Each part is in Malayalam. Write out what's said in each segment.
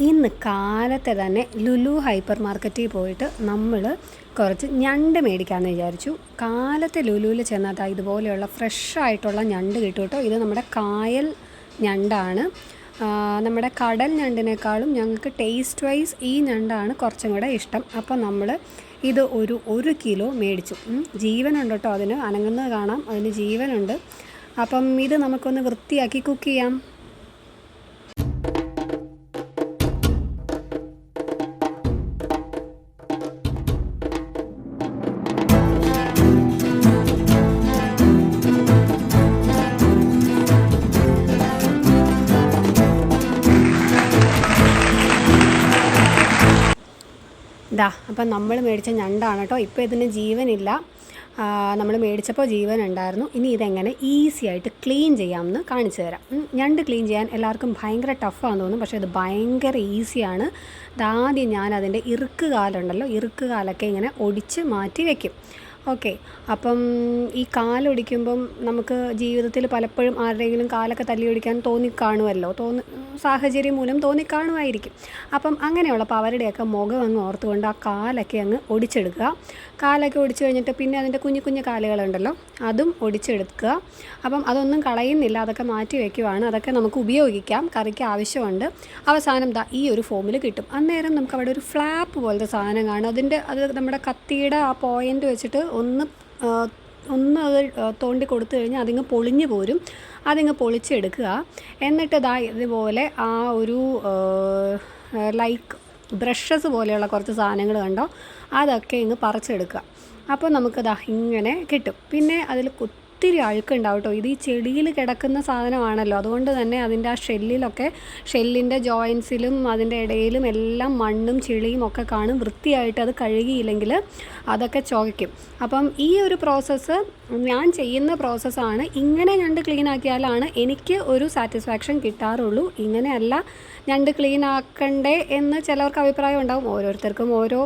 ഇന്ന് കാലത്തെ തന്നെ ലുലു ഹൈപ്പർ മാർക്കറ്റിൽ പോയിട്ട് നമ്മൾ കുറച്ച് ഞണ്ട് മേടിക്കാമെന്ന് വിചാരിച്ചു. കാലത്തെ ലുലുവിൽ ചെന്നാൽ ഇതുപോലെയുള്ള ഫ്രഷ് ആയിട്ടുള്ള ഞണ്ട് കിട്ടും കേട്ടോ. ഇത് നമ്മുടെ കായൽ ഞണ്ടാണ്. നമ്മുടെ കടൽ ഞണ്ടിനേക്കാളും ഞങ്ങൾക്ക് ടേസ്റ്റ് വൈസ് ഈ ഞണ്ടാണ് കുറച്ചും കൂടെ ഇഷ്ടം. അപ്പോൾ നമ്മൾ ഇത് ഒരു ഒരു കിലോ മേടിച്ചു. ജീവനുണ്ട് കേട്ടോ അതിന്. അനങ്ങുന്നത് കാണാം. അതിന് ജീവനുണ്ട്. അപ്പം ഇത് നമുക്കൊന്ന് വൃത്തിയാക്കി കുക്ക് ചെയ്യാം. ഇതാ അപ്പം നമ്മൾ മേടിച്ച ഞണ്ടാണ് കേട്ടോ. ഇപ്പോൾ ഇതിന് ജീവനില്ല. നമ്മൾ മേടിച്ചപ്പോൾ ജീവൻ ഉണ്ടായിരുന്നു ഇനി ഇതെങ്ങനെ ഈസി ആയിട്ട് ക്ലീൻ ചെയ്യാമെന്ന് കാണിച്ചു തരാം. ഞണ്ട് ക്ലീൻ ചെയ്യാൻ എല്ലാവർക്കും ഭയങ്കര ടഫാണെന്ന് തോന്നും പക്ഷേ ഇത് ഭയങ്കര ഈസിയാണ് ഇതാദ്യം ഞാൻ അതിന്റെ ഇറുക്ക് കാലുണ്ടല്ലോ കാലൊക്കെ ഇങ്ങനെ ഒടിച്ച് മാറ്റി വയ്ക്കും ഓക്കെ. അപ്പം ഈ കാലൊടിക്കുമ്പം നമുക്ക് ജീവിതത്തിൽ പലപ്പോഴും ആരുടെയെങ്കിലും കാലൊക്കെ തല്ലി ഒടിക്കാൻ തോന്നിക്കാണുമല്ലോ തോന്നി സാഹചര്യം മൂലം തോന്നിക്കാണുമായിരിക്കും. അപ്പം അങ്ങനെയുള്ളപ്പോൾ അവരുടെയൊക്കെ മുഖം അങ്ങ് ഓർത്തുകൊണ്ട് ആ കാലൊക്കെ അങ്ങ് ഒടിച്ചെടുക്കുക. കാലൊക്കെ ഒടിച്ചു കഴിഞ്ഞിട്ട് പിന്നെ അതിന്റെ കുഞ്ഞു കുഞ്ഞു കാലുകളുണ്ടല്ലോ അതും ഒടിച്ചെടുക്കുക. അപ്പം അതൊന്നും കളയുന്നില്ല അതൊക്കെ മാറ്റി വയ്ക്കുവാണ്. അതൊക്കെ നമുക്ക് ഉപയോഗിക്കാം കറിക്ക് ആവശ്യമുണ്ട്. അവസാനം ദാ ഈ ഒരു ഫോമിൽ കിട്ടും. അന്നേരം നമുക്ക് അവിടെ ഒരു ഫ്ലാപ്പ് പോലത്തെ സാധനം കാണും. അതിന്റെ അത് നമ്മുടെ കത്തിയുടെ ആ പോയിന്റ് വെച്ചിട്ട് ഒന്ന് ഒന്ന് തോണ്ടി കൊടുത്തു കഴിഞ്ഞാൽ അതിങ്ങ് പൊളിഞ്ഞു പോരും. അതിങ്ങ് പൊളിച്ചെടുക്കുക. എന്നിട്ട് ഇതാ ഇതുപോലെ ആ ഒരു ലൈക്ക് ബ്രഷസ് പോലെയുള്ള കുറച്ച് സാധനങ്ങൾ കണ്ടോ? അതൊക്കെ ഇങ്ങ് പറിച്ചെടുക്കുക. അപ്പോൾ നമുക്കിതാ ഇങ്ങനെ കിട്ടും. പിന്നെ അതിൽ ഒത്തിരി അഴുക്കുണ്ടാവും കേട്ടോ ഇത് ഈ ചെടിയിൽ കിടക്കുന്ന സാധനമാണല്ലോ. അതുകൊണ്ട് തന്നെ അതിന്റെ ആ ഷെല്ലിലൊക്കെ ഷെല്ലിന്റെ ജോയിൻസിലും അതിന്റെ ഇടയിലും എല്ലാം മണ്ണും ചെളിയും ഒക്കെ കാണും. വൃത്തിയായിട്ട് അത് കഴുകിയില്ലെങ്കിൽ അതൊക്കെ ചുവയ്ക്കും. അപ്പം ഈ ഒരു പ്രോസസ്സ് ഞാൻ ചെയ്യുന്ന പ്രോസസ്സാണ്. ഇങ്ങനെ ഞണ്ട് ക്ലീൻ ആക്കിയാലാണ് എനിക്ക് ഒരു സാറ്റിസ്ഫാക്ഷൻ കിട്ടാറുള്ളൂ. ഇങ്ങനെയല്ല ഞണ്ട് ക്ലീൻ ആക്കണ്ടേ എന്ന് ചിലർക്ക് അഭിപ്രായം ഉണ്ടാവും. ഓരോരുത്തർക്കും ഓരോ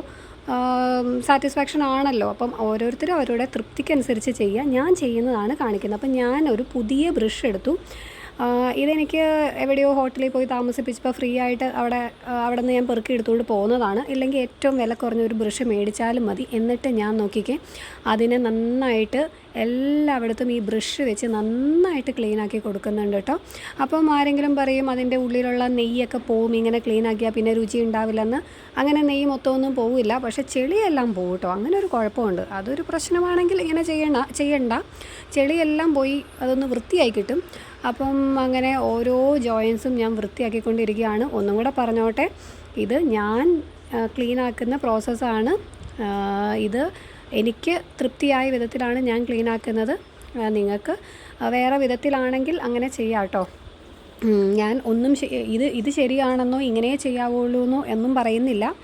സാറ്റിസ്ഫാക്ഷൻ ആണല്ലോ. അപ്പം ഓരോരുത്തരും അവരുടെ തൃപ്തിക്കനുസരിച്ച് ചെയ്യുക ഞാൻ ചെയ്യുന്നതാണ് കാണിക്കുന്നത്. അപ്പം ഒരു പുതിയ ബ്രഷ് എടുത്തു. ഇതെനിക്ക് എവിടെയോ ഹോട്ടലിൽ പോയി താമസിപ്പിച്ചപ്പോൾ ഫ്രീ ആയിട്ട് അവിടെ അവിടെ നിന്ന് ഞാൻ പെറുക്കി എടുത്തുകൊണ്ട് പോകുന്നതാണ്. ഇല്ലെങ്കിൽ ഏറ്റവും വില കുറഞ്ഞ ഒരു ബ്രഷ് മേടിച്ചാലും മതി. എന്നിട്ട് ഞാൻ നോക്കിക്കേ അതിനെ നന്നായിട്ട് എല്ലായിടത്തും ഈ ബ്രഷ് വെച്ച് നന്നായിട്ട് ക്ലീൻ ആക്കി കൊടുക്കുന്നുണ്ട് കേട്ടോ. അപ്പം ആരെങ്കിലും പറയും അതിന്റെ ഉള്ളിലുള്ള നെയ്യൊക്കെ പോവും ഇങ്ങനെ ക്ലീൻ ആക്കിയാൽ പിന്നെ രുചി ഉണ്ടാവില്ലെന്ന്. അങ്ങനെ നെയ്യ് മൊത്തമൊന്നും പോവില്ല. പക്ഷേ ചെളിയെല്ലാം പോകും കേട്ടോ. അങ്ങനെ ഒരു കുഴപ്പമുണ്ട്. അതൊരു പ്രശ്നമാണെങ്കിൽ ഇങ്ങനെ ചെയ്യണ്ട ചെയ്യണ്ട. ചെളിയെല്ലാം പോയി അതൊന്ന് വൃത്തിയായി കിട്ടും. അപ്പം അങ്ങനെ ഓരോ ജോയിൻസും ഞാൻ വൃത്തിയാക്കിക്കൊണ്ടിരിക്കുകയാണ്. ഒന്നും കൂടെ പറഞ്ഞോട്ടെ. ഇത് ഞാൻ ക്ലീൻ ആക്കുന്ന പ്രോസസ്സാണ്. ഇത് എനിക്ക് തൃപ്തിയായ വിധത്തിലാണ് ഞാൻ ക്ലീൻ ആക്കുന്നത് നിങ്ങൾക്ക് വേറെ വിധത്തിലാണെങ്കിൽ അങ്ങനെ ചെയ്യാട്ടോ. ഞാൻ ഒന്നും ഇത് ഇത് ശരിയാണെന്നോ ഇങ്ങനെ ചെയ്യാവുള്ളൂ എന്നോ എന്നും പറയുന്നില്ല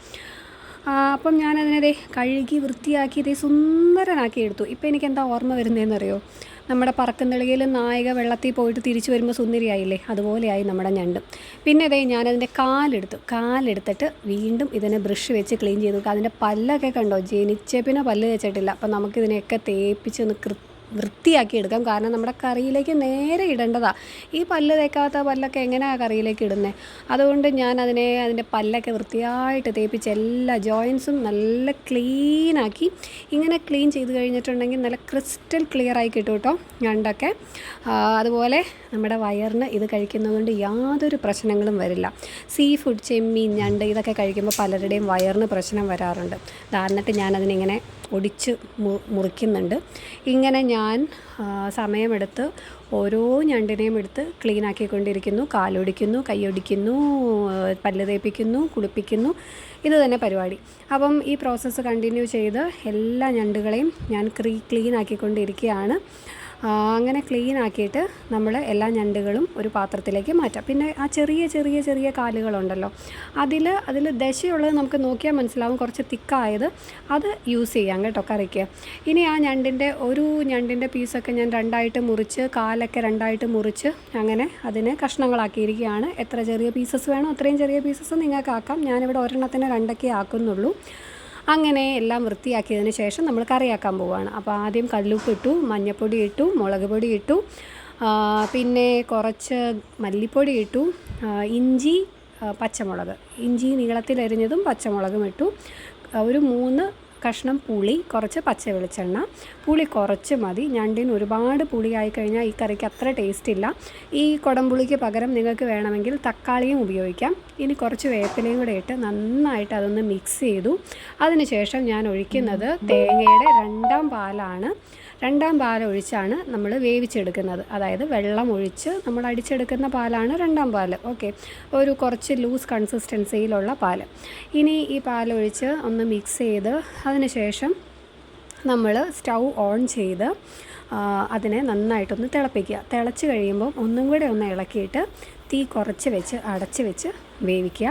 അപ്പം ഞാനതിനെ കഴുകി വൃത്തിയാക്കി ഇതേ സുന്ദരനാക്കി എടുത്തു ഇപ്പം എനിക്ക് എന്താ ഓർമ്മ വരുന്നതെന്നറിയോ നമ്മുടെ പറക്കുന്നളികയിൽ നായിക വെള്ളത്തിൽ പോയിട്ട് തിരിച്ചു വരുമ്പോൾ സുന്ദരിയായില്ലേ? അതുപോലെയായി നമ്മുടെ ഞണ്ട്. പിന്നെ ഇതേ ഞാനതിന്റെ കാലെടുത്തു. കാലെടുത്തിട്ട് വീണ്ടും ഇതിനെ ബ്രഷ് വെച്ച് ക്ലീൻ ചെയ്തു അതിന്റെ പല്ലൊക്കെ കണ്ടോ? ജനിച്ച പിന്നെ പല്ല് വെച്ചിട്ടില്ല അപ്പം നമുക്കിതിനെയൊക്കെ തേപ്പിച്ച് ഒന്ന് കൃ വൃത്തിയാക്കി എടുക്കാം. കാരണം നമ്മുടെ കറിയിലേക്ക് നേരെ ഇടേണ്ടതാണ് ഈ പല്ല് തേക്കാത്ത പല്ലൊക്കെ എങ്ങനെയാണ് കറിയിലേക്ക് ഇടുന്നത് അതുകൊണ്ട് ഞാൻ അതിനെ അതിന്റെ പല്ലൊക്കെ വൃത്തിയായിട്ട് തേപ്പിച്ച് എല്ലാ ജോയിൻസും നല്ല ക്ലീനാക്കി ഇങ്ങനെ ക്ലീൻ ചെയ്ത് കഴിഞ്ഞിട്ടുണ്ടെങ്കിൽ നല്ല ക്രിസ്റ്റൽ ക്ലിയർ ആയി കിട്ടും കേട്ടോ ഞണ്ടൊക്കെ. അതുപോലെ നമ്മുടെ വയറിന് ഇത് കഴിക്കുന്നതുകൊണ്ട് യാതൊരു പ്രശ്നങ്ങളും വരില്ല. സീ ഫുഡ് ചെമ്മീൻ ഞണ്ട് ഇതൊക്കെ കഴിക്കുമ്പോൾ പലരുടെയും വയറിന് പ്രശ്നം വരാറുണ്ട്. ഉദാഹരണത്തിന് ഞാനതിനിങ്ങനെ ഒടിച്ച് മുറിക്കുന്നുണ്ട്. ഇങ്ങനെ ഞാൻ സമയമെടുത്ത് ഓരോ ഞണ്ടിനെയും എടുത്ത് ക്ലീൻ ആക്കിക്കൊണ്ടിരിക്കുന്നു കാലൊടിക്കുന്നു കൈയൊടിക്കുന്നു പല്ല് തേപ്പിക്കുന്നു കുളിപ്പിക്കുന്നു. ഇത് തന്നെ പരിപാടി. അപ്പം ഈ പ്രോസസ്സ് കണ്ടിന്യൂ ചെയ്ത് എല്ലാ ഞണ്ടുകളെയും ഞാൻ ക്ലീൻ ആക്കിക്കൊണ്ടിരിക്കുകയാണ് അങ്ങനെ ക്ലീൻ ആക്കിയിട്ട് നമ്മൾ എല്ലാ ഞണ്ടുകളും ഒരു പാത്രത്തിലേക്ക് മാറ്റാം. പിന്നെ ആ ചെറിയ ചെറിയ ചെറിയ കാലുകളുണ്ടല്ലോ. അതിൽ അതിൽ ദശയുള്ളത് നമുക്ക് നോക്കിയാൽ മനസ്സിലാവും. കുറച്ച് തിക്കായത് അത് യൂസ് ചെയ്യാം കേട്ടോ കറിക്ക്. ഇനി ആ ഞണ്ടിന്റെ ഒരു ഞണ്ടിന്റെ പീസൊക്കെ ഞാൻ രണ്ടായിട്ട് മുറിച്ച് കാലൊക്കെ രണ്ടായിട്ട് മുറിച്ച് അങ്ങനെ അതിനെ കഷ്ണങ്ങളാക്കിയിരിക്കുകയാണ്. എത്ര ചെറിയ പീസസ് വേണോ അത്രയും ചെറിയ പീസസ് നിങ്ങൾക്ക് ആക്കാം. ഞാനിവിടെ ഒരെണ്ണത്തിന് രണ്ടൊക്കെ ആക്കുന്നുള്ളൂ. അങ്ങനെ എല്ലാം വൃത്തിയാക്കിയതിന് ശേഷം നമ്മൾ കറിയാക്കാൻ പോവുകയാണ് അപ്പോൾ ആദ്യം കല്ലുപ്പ് ഇട്ടു മഞ്ഞൾപ്പൊടി ഇട്ടു മുളക് പൊടി ഇട്ടു പിന്നെ കുറച്ച് മല്ലിപ്പൊടി ഇട്ടു ഇഞ്ചി പച്ചമുളക്. ഇഞ്ചി നീളത്തിലരിഞ്ഞതും പച്ചമുളകും ഇട്ടു. ഒരു മൂന്ന് കഷ്ണം പുളി കുറച്ച് പച്ച വെളിച്ചെണ്ണ. പുളി കുറച്ച് മതി. ഞണ്ടിന് ഒരുപാട് പുളിയായി കഴിഞ്ഞാൽ ഈ കറിക്ക് അത്ര ടേസ്റ്റ് ഇല്ല. ഈ കുടംപുളിക്ക് പകരം നിങ്ങൾക്ക് വേണമെങ്കിൽ തക്കാളിയും ഉപയോഗിക്കാം. ഇനി കുറച്ച് വേപ്പിലയും കൂടെ ഇട്ട് നന്നായിട്ട് അതൊന്ന് മിക്സ് ചെയ്തു. അതിനുശേഷം ഞാൻ ഒഴിക്കുന്നത് തേങ്ങയുടെ രണ്ടാം പാലാണ്. രണ്ടാം പാൽ ഒഴിച്ചാണ് നമ്മൾ വേവിച്ചെടുക്കുന്നത്. അതായത് വെള്ളം ഒഴിച്ച് നമ്മൾ അടിച്ചെടുക്കുന്ന പാലാണ് രണ്ടാം പാൽ ഓക്കെ ഒരു കുറച്ച് ലൂസ് കൺസിസ്റ്റൻസിയിലുള്ള പാൽ ഇനി ഈ പാലൊഴിച്ച് ഒന്ന് മിക്സ് ചെയ്ത് അതിനുശേഷം നമ്മൾ സ്റ്റൗ ഓൺ ചെയ്ത് അതിനെ നന്നായിട്ടൊന്ന് തിളപ്പിക്കുക. തിളച്ച് കഴിയുമ്പോൾ ഒന്നും കൂടെ ഒന്ന് ഇളക്കിയിട്ട് തീ കുറച്ച് വെച്ച് അടച്ച് വെച്ച് വേവിക്കുക.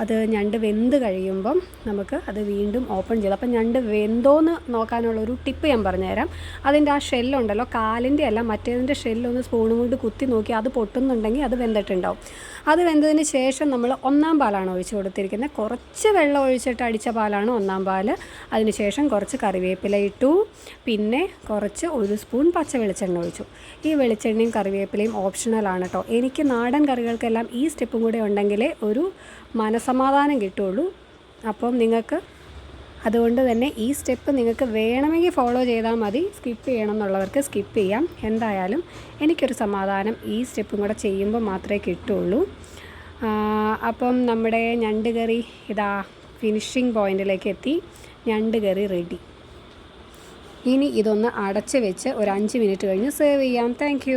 അത് ഞണ്ട് വെന്ത് കഴിയുമ്പം നമുക്ക് അത് വീണ്ടും ഓപ്പൺ ചെയ്ത് അപ്പം ഞണ്ട് വെന്തോന്ന് നോക്കാനുള്ള ഒരു ടിപ്പ് ഞാൻ പറഞ്ഞുതരാം. അതിന്റെ ആ ഷെല്ലുണ്ടല്ലോ കാലിന്റെ അല്ല മറ്റേതിന്റെ ഷെല്ലൊന്ന് സ്പൂണും കൊണ്ട് കുത്തി നോക്കി അത് പൊട്ടുന്നുണ്ടെങ്കിൽ അത് വെന്തിട്ടുണ്ടാവും. അത് വെന്തതിന് ശേഷം നമ്മൾ ഒന്നാം പാലാണ് ഒഴിച്ച് കൊടുത്തിരിക്കുന്നത്. കുറച്ച് വെള്ളം ഒഴിച്ചിട്ട് അടിച്ച പാലാണ് ഒന്നാം പാൽ അതിനുശേഷം കുറച്ച് കറിവേപ്പില ഇട്ടു. പിന്നെ കുറച്ച് ഒരു സ്പൂൺ പച്ച വെളിച്ചെണ്ണ ഒഴിച്ചു. ഈ വെളിച്ചെണ്ണയും കറിവേപ്പിലയും ഓപ്ഷണലാണ് കേട്ടോ. എനിക്ക് നാടൻ കറികൾക്കെല്ലാം ഈ സ്റ്റെപ്പും കൂടെ ഉണ്ടെങ്കിലേ ഒരു മനസമാധാനം കിട്ടുള്ളൂ അപ്പം നിങ്ങൾക്ക് അതുകൊണ്ട് തന്നെ ഈ സ്റ്റെപ്പ് നിങ്ങൾക്ക് വേണമെങ്കിൽ ഫോളോ ചെയ്താൽ മതി. സ്കിപ്പ് ചെയ്യണം എന്നുള്ളവർക്ക് സ്കിപ്പ് ചെയ്യാം. എന്തായാലും എനിക്കൊരു സമാധാനം ഈ സ്റ്റെപ്പും കൂടെ ചെയ്യുമ്പോൾ മാത്രമേ കിട്ടുള്ളൂ അപ്പം നമ്മുടെ ഞണ്ട് കറി ഇതാ ഫിനിഷിംഗ് പോയിന്റിലേക്ക് എത്തി. ഞണ്ട് കറി റെഡി ഇനി ഇതൊന്ന് അടച്ച് വെച്ച് ഒരു അഞ്ച് മിനിറ്റ് കഴിഞ്ഞ് സേവ് ചെയ്യാം. താങ്ക്